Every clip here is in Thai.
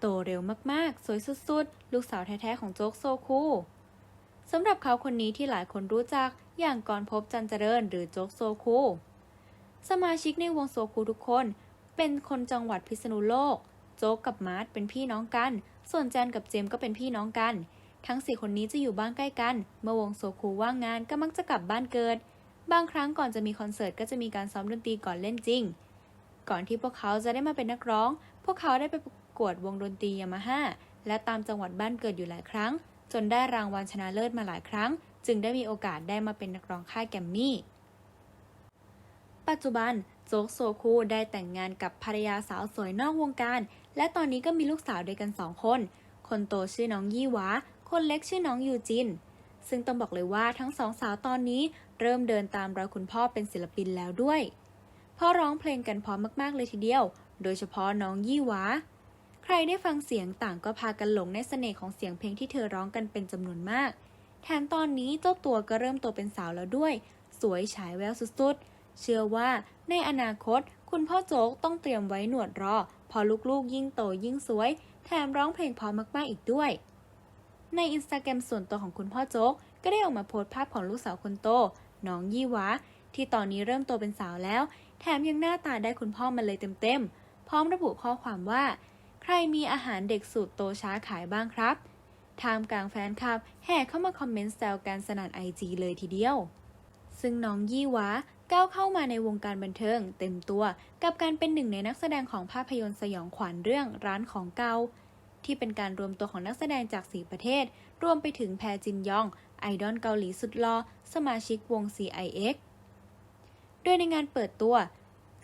โตเร็วมากๆ สวยสุดๆ ลูกสาวแท้ๆของโจ๊กโซคูสำหรับเขาคนนี้ที่หลายคนรู้จักอย่างกรภพจันเจริญหรือโจ๊กโซคูสมาชิกในวงโซคูทุกคน เป็นคนจังหวัดพิษณุโลก โจ๊กกับมาร์ทเป็นพี่น้องกัน ส่วนแจนกับเจมก็เป็นพี่น้องกัน ทั้งสี่คนนี้จะอยู่บ้านใกล้กัน เมื่อวงโซคูว่างงานก็มักจะกลับบ้านเกิด บางครั้งก่อนจะมีคอนเสิร์ตก็จะมีการซ้อมดนตรีก่อนเล่นจริง ก่อนที่พวกเขาจะได้มาเป็นนักร้อง พวกเขาได้ไปประ กวดวงดนตรียามาฮ่าและตามจังหวัดบ้านเกิดอยู่หลายครั้ง จนได้รางวัลชนะเลิศมาหลายครั้ง จึงได้มีโอกาสได้มาเป็นนักร้องค่ายแกมมี่ ปัจจุบันโจ๊กโซคูได้แต่งงานกับภรรยาสาวสวยนอกวงการ และตอนนี้ก็มีลูกสาวด้วยกันสองคน คนโตชื่อน้องยี่หวา คนเล็กชื่อน้องยูจิน ซึ่งต้องบอกเลยว่าทั้งสองสาวตอนนี้เริ่มเดินตามรอยคุณพ่อเป็นศิลปินแล้วด้วยพราะร้องเพลงกันพร้อมมากๆเลยทีเดียว โดยเฉพาะน้องยี่หวา รได้ฟังเสียงต่างก็พากันหลงในเสน่ห์ของเสียงเพลงที่เธอร้องกันเป็นจำนวนมาก แถมตอนนี้เจ้าตัวก็เริ่มโตเป็นสาวแล้วด้วย สวยฉายแววสุดๆ เชื่อว่าในอนาคต คุณพ่อโจ๊กต้องเตรียมไว้หนวดรอ พอลูกๆยิ่งโตยิ่งสวย แถมร้องเพลงพอมากๆอีกด้วย ในอินสตาแกรมส่วนตัวของคุณพ่อโจ๊กก็ได้ออกมาโพสต์ภาพของลูกสาวคนโต น้องยี่หวาที่ตอนนี้เริ่มโตเป็นสาวแล้ว แถมยังหน้าตาได้คุณพ่อมาเลยเต็มๆ พร้อมระบุข้อความว่า ใครมีอาหารเด็กสูตรโตช้าขายบ้างครับทามกลางแฟนคลับ แห่เข้ามาคอมเมนต์แซวกันสนั่นไอจีเลยทีเดียว ซึ่งน้องยี่หวาก้าวเข้ามาในวงการบันเทิง เต็มตัวกับการเป็นหนึ่งในนักแสดงของภาพยนตร์สยองขวัญเรื่องร้านของเกาที่เป็นการรวมตัวของนักแสดงจาก4ประเทศ รวมไปถึงแพจินยอง ไอดอลเกาหลีสุดหล่อสมาชิกวง CIX โดยในงานเปิดตัว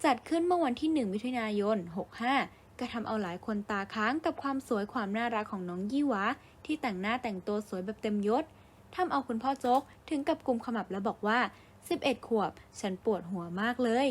จัดขึ้นเมื่อวันที่ 1 มิถุนายน 65 ก็ทำเอาหลายคนตาค้างกับความสวยความน่ารักของน้องยี่หวาที่แต่งหน้าแต่งตัวสวยแบบเต็มยศทำเอาคุณพ่อโจ๊กถึงกับกลุ่มขมับแล้วบอกว่า 11 ขวบ ฉันปวดหัวมากเลย